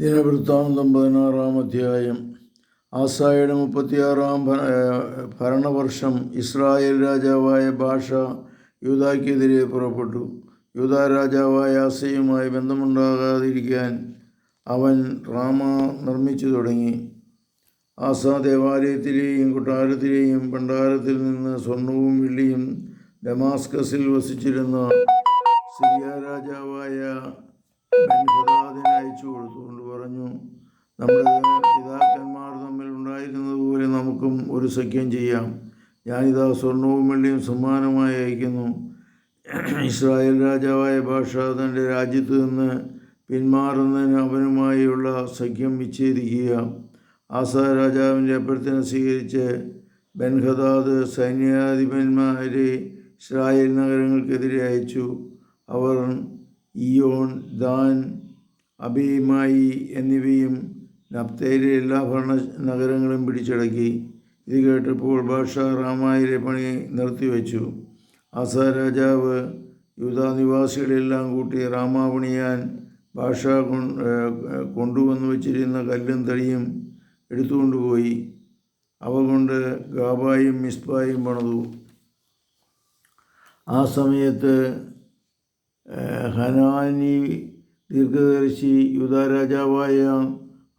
ദിനവൃത്താന്തം പതിനാറാം അധ്യായം ആസായുടെ മുപ്പത്തിയാറാം ഭരണവർഷം ഇസ്രായേൽ രാജാവായ ഭാഷ യൂതാക്കെതിരെ പുറപ്പെട്ടു. യൂത രാജാവായ ആസയുമായി ബന്ധമുണ്ടാകാതിരിക്കാൻ അവൻ റാമ നിർമ്മിച്ചു തുടങ്ങി. ആസ ദേവാലയത്തിലെയും കൊട്ടാരത്തിലെയും ഭണ്ഡാരത്തിൽ നിന്ന് സ്വർണവും വെള്ളിയും ഡമാസ്കസിൽ വസിച്ചിരുന്ന സിറിയ രാജാവായ അയച്ചു കൊടുത്തുകൊണ്ട് പറഞ്ഞു നമ്മുടെ പിതാക്കന്മാർ തമ്മിൽ ഉണ്ടായിരുന്നത് പോലെ നമുക്കും ഒരു സഖ്യം ചെയ്യാം. ഞാനിതാ സ്വർണവും വെള്ളിയും സമ്മാനമായി അയക്കുന്നു. ഇസ്രായേൽ രാജാവായ ഭാഷ തന്റെ രാജ്യത്ത് നിന്ന് പിന്മാറുന്നതിന് അവനുമായുള്ള സഖ്യം വിച്ഛേദിക്കുക. ആസ രാജാവിന്റെ അഭ്യർത്ഥന സ്വീകരിച്ച് ബെൻഹദാദ് സൈന്യാധിപന്മാരെ ഇസ്രായേൽ നഗരങ്ങൾക്കെതിരെ അയച്ചു. അവർ ഇയോൺ ദാൻ അബിമായി എന്നിവയും നപ്തയിലെ എല്ലാ ഭരണ നഗരങ്ങളും പിടിച്ചടക്കി. ഇത് കേട്ടപ്പോൾ ഭാഷ റാമായിലെ പണി നിർത്തിവെച്ചു. അസ രാജാവ് യൂതാ നിവാസികളെല്ലാം കൂട്ടി റാമ പണിയാൻ ഭാഷ കൊണ്ടുവന്നു വച്ചിരുന്ന കല്ലും തടിയും എടുത്തുകൊണ്ടുപോയി അവ കൊണ്ട് ഗാബായും മിസ്ബായും പണിതു. ആ സമയത്ത് ഹനാനി ദീർഘദർശി യുദ്ധരാജാവായ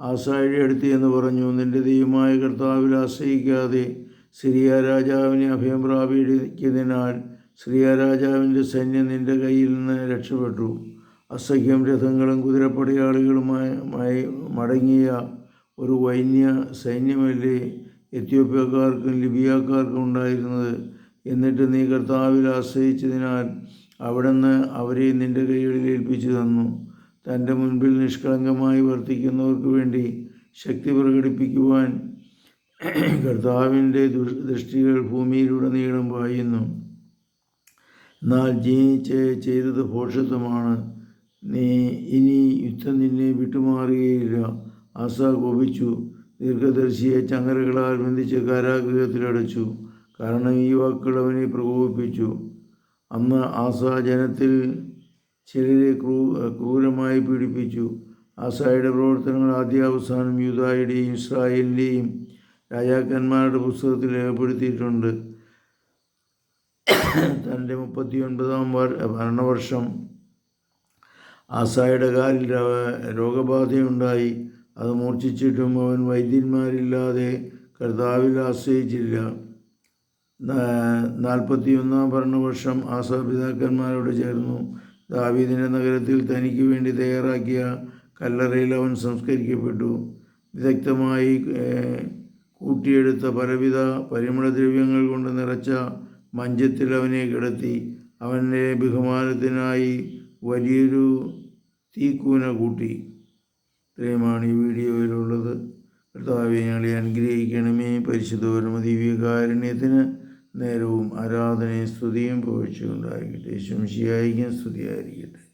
ആസായിയുടെ അടുത്ത് എന്ന് പറഞ്ഞു നിന്റെ ദൈവമായ കർത്താവിൽ ആശ്രയിക്കാതെ സിറിയ രാജാവിനെ അഭയം പ്രാപിക്കുന്നതിനാൽ സിറിയ രാജാവിന്റെ സൈന്യം നിന്റെ കയ്യിൽ നിന്ന് രക്ഷപ്പെട്ടു. അസഖ്യം രഥങ്ങളും കുതിരപ്പടയാളികളുമായി മടങ്ങിയ ഒരു വൈന്യ സൈന്യമല്ലേ എത്യോപ്യക്കാർക്കും ലിബിയക്കാർക്കും ഉണ്ടായിരുന്നത്? എന്നിട്ട് നീ കർത്താവിൽ ആശ്രയിച്ചതിനാൽ അവിടുന്ന് അവരെ നിന്റെ കൈകളിൽ ഏൽപ്പിച്ചു തന്നു. തന്റെ മുൻപിൽ നിഷ്കളങ്കമായി വർത്തിക്കുന്നവർക്ക് വേണ്ടി ശക്തി പ്രകടിപ്പിക്കുവാൻ കർത്താവിന്റെ ദൃഷ്ടികൾ ഭൂമിയിലുടനീളം പായുന്നു. എന്നാൽ ജീ ചെയ്തത് ഭോഷത്വമാണ്. നീ ഇനി യുദ്ധം നിന്നെ വിട്ടുമാറുകയില്ല. അസ കോപിച്ചു. ദീർഘദർശിയെ ചങ്ങലകളാൽ ബന്ധിച്ച് കാരാഗൃഹത്തിലടച്ചു കാരണം ഈ വാക്കുകൾ അവനെ പ്രകോപിപ്പിച്ചു. അന്ന് ആസ ജനത്തിൽ ചിലരെ ക്രൂ ക്രൂരമായി പീഡിപ്പിച്ചു. ആസായുടെ പ്രവർത്തനങ്ങൾ ആദ്യാവസാനം യൂതായുടെയും ഇസ്രായേലിന്റെയും രാജാക്കന്മാരുടെ പുസ്തകത്തിൽ രേഖപ്പെടുത്തിയിട്ടുണ്ട്. തന്റെ മുപ്പത്തി ഒൻപതാം ഭരണവർഷം ആസായുടെ കാലിൽ രോഗബാധയുണ്ടായി. അത് മൂർച്ഛിച്ചിട്ടും അവൻ വൈദ്യന്മാരില്ലാതെ കർത്താവിൽ ആശ്രയിച്ചില്ല. നാൽപ്പത്തിയൊന്നാം ഭരണവർഷം ആസാപിതാക്കന്മാരോട് ചേർന്നു. ദാവീദിന്റെ നഗരത്തിൽ തനിക്ക് വേണ്ടി തയ്യാറാക്കിയ കല്ലറയിൽ അവൻ സംസ്കരിക്കപ്പെട്ടു. വിദഗ്ധമായി കൂട്ടിയെടുത്ത പലവിധ പരിമളദ്രവ്യങ്ങൾ കൊണ്ട് നിറച്ച മഞ്ചത്തിൽ അവനെ കിടത്തി. അവന്റെ ബഹുമാനത്തിനായി വലിയൊരു തീക്കൂന കൂട്ടി. ഇത്രയുമാണ് ഈ വീഡിയോയിലുള്ളത്. കർത്താവെ ഞങ്ങളെ അനുഗ്രഹിക്കണമേ. പരിശുദ്ധപരമ ദിവ്യകാരുണ്യത്തിന് നേരവും ആരാധനയും സ്തുതിയും പുകഴ്ചയുണ്ടായിരിക്കട്ടെ ശംശിയായിരിക്കും സ്തുതിയായിരിക്കട്ടെ.